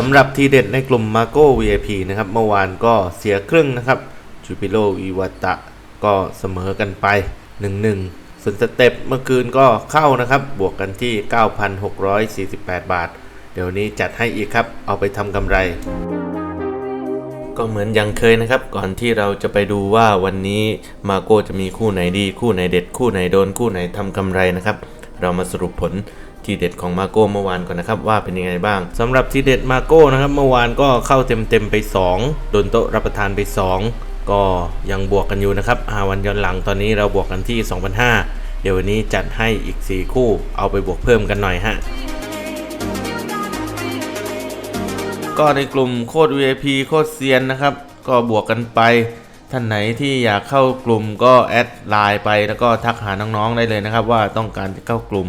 สำหรับทีเด็ดในกลุ่ม Marco VIP นะครับ เมื่อวานก็เสียครึ่งนะครับจูปิโลอีวาตะก็เสมอกันไป 1-1ส่วนสเต็ปเมื่อคืนก็เข้านะครับ บวกกันที่ 9,648 บาท เดี๋ยวนี้จัดให้อีกครับ เอาไปทำกำไร ก็เหมือนยังเคยนะครับ ก่อนที่เราจะไปดูว่าวันนี้มาโก้จะมีคู่ไหนดี คู่ไหนเด็ด คู่ไหนโดน คู่ไหนทำกำไรนะครับ เรามาสรุปผล ทีเด็ดของมาโก้เมื่อวานก่อนนะครับว่าเป็นยังไงบ้างสำหรับทีเด็ดมาโก้นะครับเมื่อวานก็เข้าเต็มๆไป 2 โดนโต๊ะรับประทานไป 2 ก็ยังบวกกันอยู่นะครับหาวันย้อนหลังตอนนี้เราบวกกันที่2,500เดี๋ยววันนี้จัดให้อีก 4 คู่เอาไปบวกเพิ่มกันหน่อยฮะก็ในกลุ่มโคตร VIP โคตรเซียนนะครับ ก็บวกกันไป ท่านไหนที่อยากเข้ากลุ่มก็แอดไลน์ไปแล้วก็ทักหาน้องๆได้เลยนะครับ ว่าต้องการจะเข้ากลุ่ม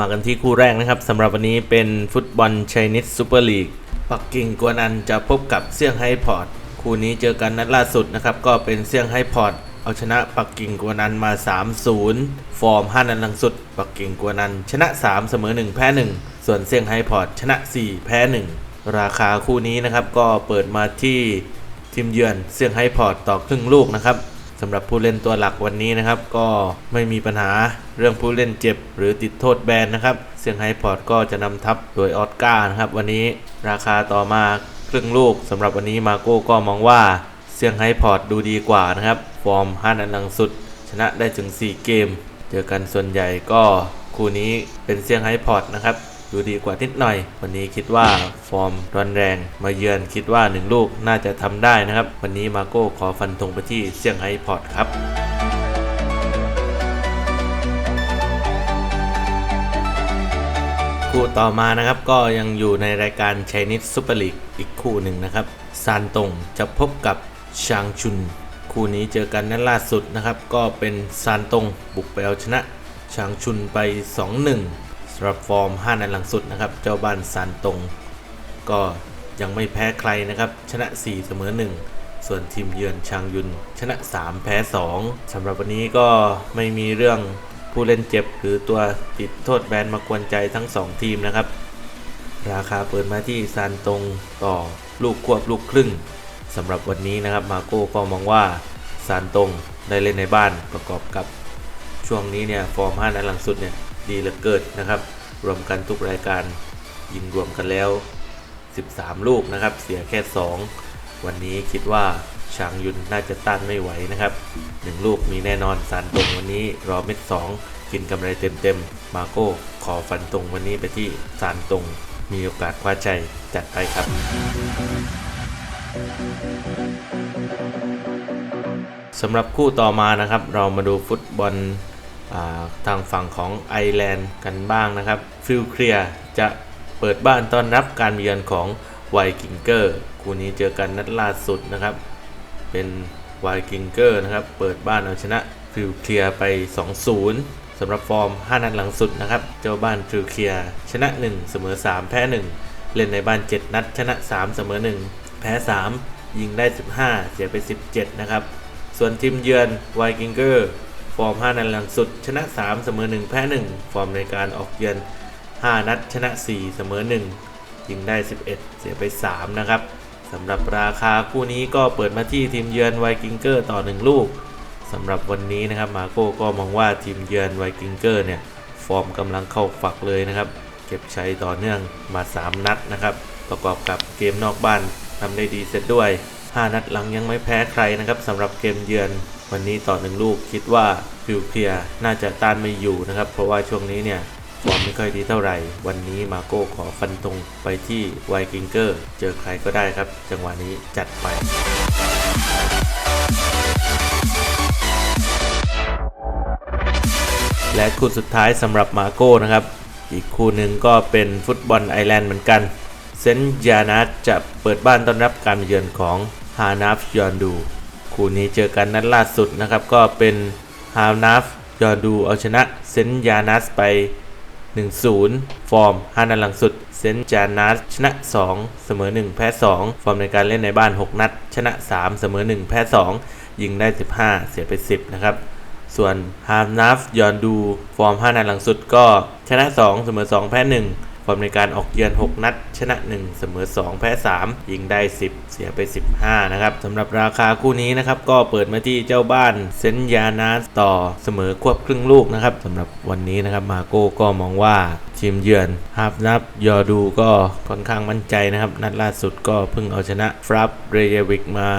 มากันที่คู่แรกนะครับสำหรับวันนี้เป็นฟุตบอลไชนีสซูเปอร์ลีกปักกิ่งกวนันจะพบกับเซี่ยงไฮ้พอร์ตคู่นี้เจอกันนัดล่าสุดนะครับ ก็เป็นเซี่ยงไฮ้พอร์ตเอาชนะปักกิ่งกวนันมา 3-0 ฟอร์ม 5 นัดหลังสุด ปักกิ่งกวนันชนะ 3 เสมอ 1 แพ้ 1 ส่วนเซี่ยงไฮ้พอร์ตชนะ 4 แพ้ 1 ราคาคู่นี้นะครับก็เปิดมาที่ทีมเยือนเซี่ยงไฮ้พอร์ตต่อครึ่งลูกนะครับ สำหรับผู้เล่นตัวหลักวันนี้นะครับ ก็ไม่มีปัญหาเรื่องผู้เล่นเจ็บ หรือติดโทษแบนนะครับเซี่ยงไฮ้พอร์ตก็จะนำทัพโดยออสการ์นะครับวันนี้ราคาต่อมาครึ่งลูกสำหรับวันนี้มาโก้ก็มองว่าเซี่ยงไฮ้พอร์ตดูดีกว่านะครับ ฟอร์ม5นัดหลังสุด ชนะได้ถึง 4 เกม เจอกันส่วนใหญ่ก็คู่นี้เป็นเซี่ยงไฮ้พอร์ตนะครับ ดูดีกว่านิดหน่อย วันนี้คิดว่าฟอร์มร้อนแรง มาเยือนคิดว่า 1 ลูกน่าจะทำได้นะครับ วันนี้มาโก้ขอฟันธงไปที่เซี่ยงไฮ้พอร์ตครับคู่ต่อมานะครับก็ยังอยู่ในรายการ Chinese Super League อีกคู่หนึ่งนะครับซานตงจะพบกับชางชุน คู่นี้เจอกันนัดล่าสุดนะครับ ก็เป็นซานตงบุกไปเอาชนะชางชุนไป 2-1ำหรับฟอร์ม 5 นัดหลังสุดนะครับ เจ้าบ้านซานตง ก็ยังไม่แพ้ใครนะครับ ชนะ 4 เสมอ 1 ส่วนทีมเยือนชางยุน ชนะ 3 แพ้ 2สำหรับวันนี้ก็ไม่มีเรื่องผู้เล่นเจ็บ หรือตัวติดโทษแบนมากวนใจทั้ง 2 ทีมนะครับ ราคาเปิดมาที่ซานตงต่อลูกควบลูกครึ่งสำหรับวันนี้นะครับมาโก้ก็มองว่าซานตงได้เล่นในบ้านประกอบกับช่วงนี้เนี่ยฟอร์ม5นัดหลังสุดเนี่ย ดีเหลือเกินนะครับ รวมกันทุกรายการยิงรวมกันแล้ว 13 ลูกนะครับ เสียแค่ 2 วันนี้คิดว่าชางยุนน่าจะต้านไม่ไหวนะครับ 1 ลูกมีแน่นอนซานตงวันนี้รอเม็ด 2 กินกำไรเต็มๆ มาโก้ขอฟันตรงวันนี้ไปที่ซานตงมีโอกาสคว้าใจจัดไปครับ สำหรับคู่ต่อมานะครับ เรามาดูฟุตบอล ทางฝั่งของไอร์แลนด์กันบ้างนะครับฟิลเคลียจะเปิดบ้านต้อนรับการเยือนของไวกิงเกอร์คู่นี้เจอกันนัดล่าสุดนะครับ เป็นไวกิงเกอร์นะครับ เปิดบ้านเอาชนะฟิลเคลียไป 2-0สำหรับฟอร์ม 5 นัดหลังสุดนะครับ เจ้าบ้านทรูเคียชนะ 1 เสมอ 3 แพ้ 1 เล่นในบ้าน 7 นัด ชนะ 3 เสมอ 1 แพ้ 3 ยิงได้ 15 เสียไป 17 นะครับ ส่วนทีมเยือนไวกิงเกอร์ อร์ม 5 นัดหลังสุด ชนะ 3 เสมอ 1 แพ้ 1 ฟอร์มในการออกเยือน 5 นัดชนะ 4 เสมอ 1 ยิงได้ 11 เสียไป 3 นะครับสำหรับราคาคู่นี้ก็เปิดมาที่ทีมเยือนไวกิงเกอร์ต่อ 1 ลูกสำหรับวันนี้นะครับมาโก้ก็มองว่าทีมเยือนไวกิงเกอร์เนี่ยฟอร์มกำลังเข้าฝักเลยนะครับ เก็บชัยต่อเนื่องมา 3 นัดนะครับ ประกอบกับเกมนอกบ้านทำได้ดีเสร็จด้วย 5 นัดหลังยังไม่แพ้ใครนะครับสำหรับเกมเยือน วันนี้ต่อหนึ่งลูกคิดว่าฟิวเคลียร์น่าจะต้านไม่อยู่นะครับ เพราะว่าช่วงนี้เนี่ยฟอร์มไม่ค่อยดีเท่าไหร่ วันนี้มาโก้ขอฟันตรงไปที่ไวกิงเกอร์ เจอใครก็ได้ครับ จังหวะนี้จัดไปและคู่สุดท้ายสำหรับมาโก้นะครับ อีกคู่หนึ่งก็เป็นฟุตบอลไอแลนด์เหมือนกัน เซนต์ยานัสจะเปิดบ้านต้อนรับการเยือนของฮานาฟยอนดู คู่นี้เจอกันนัดล่าสุดนะครับก็เป็นฮานาฟยอนดูเอาชนะเซนยานัสไป 1-0 ฟอร์ม5นัดหลังสุด เซนจานัสชนะ 2 เสมอ 1 แพ้ 2 ฟอร์มในการเล่นในบ้าน 6 นัด ชนะ 3 เสมอ 1 แพ้ 2 ยิงได้ 15 เสียไป 10 นะครับ ส่วนฮามนัฟยอนดู ฟอร์ม 5 นัดหลังสุดก็ชนะ 2 เสมอ 2 แพ้ 1 อร์มในการออกเยือน 6 นัด ชนะ 1 เสมอ 2 แพ้ 3 ยิงได้ 10 เสียไป 15 นะครับสำหรับราคาคู่นี้นะครับ ก็เปิดมาที่เจ้าบ้านเซนยานาสต่อเสมอควบครึ่งลูกนะครับสำหรับวันนี้นะครับมาโก้ก็มองว่า ทีมเยือนฮาบนับยอดูก็ค่อนข้างมั่นใจนะครับ นัดล่าสุดก็เพิ่งเอาชนะฟรับเรเยวิกมา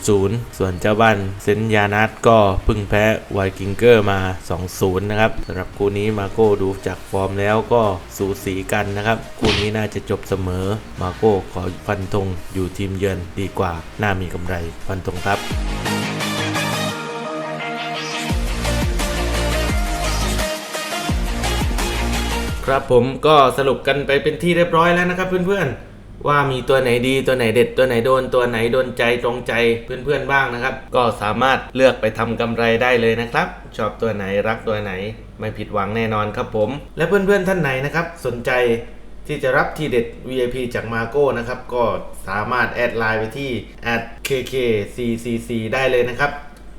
4-0 ส่วนเจ้าบ้านเซนยานาสก็เพิ่งแพ้ไวกิงเกอร์มา 2-0 นะครับสำหรับคู่นี้มาโก้ดูจากฟอร์มแล้วก็สูสีกันนะครับ คู่นี้น่าจะจบเสมอมาโก้ขอฟันธงอยู่ทีมเยือนดีกว่าน่ามีกำไรฟันธงครับ ครับผมก็สรุปกันไปเป็นที่เรียบร้อยแล้วนะครับเพื่อนๆ ว่ามีตัวไหนดีตัวไหนเด็ดตัวไหนโดนตัวไหนโดนใจตรงใจเพื่อนๆบ้างนะครับ ก็สามารถเลือกไปทำกำไรได้เลยนะครับ ชอบตัวไหนรักตัวไหน ไม่ผิดหวังแน่นอนครับผม และเพื่อนๆท่านไหนนะครับ สนใจที่จะรับทีเด็ด VIP จากมาโก้นะครับ ก็สามารถแอดไลน์ไปที่ @kkccc ได้เลยนะครับ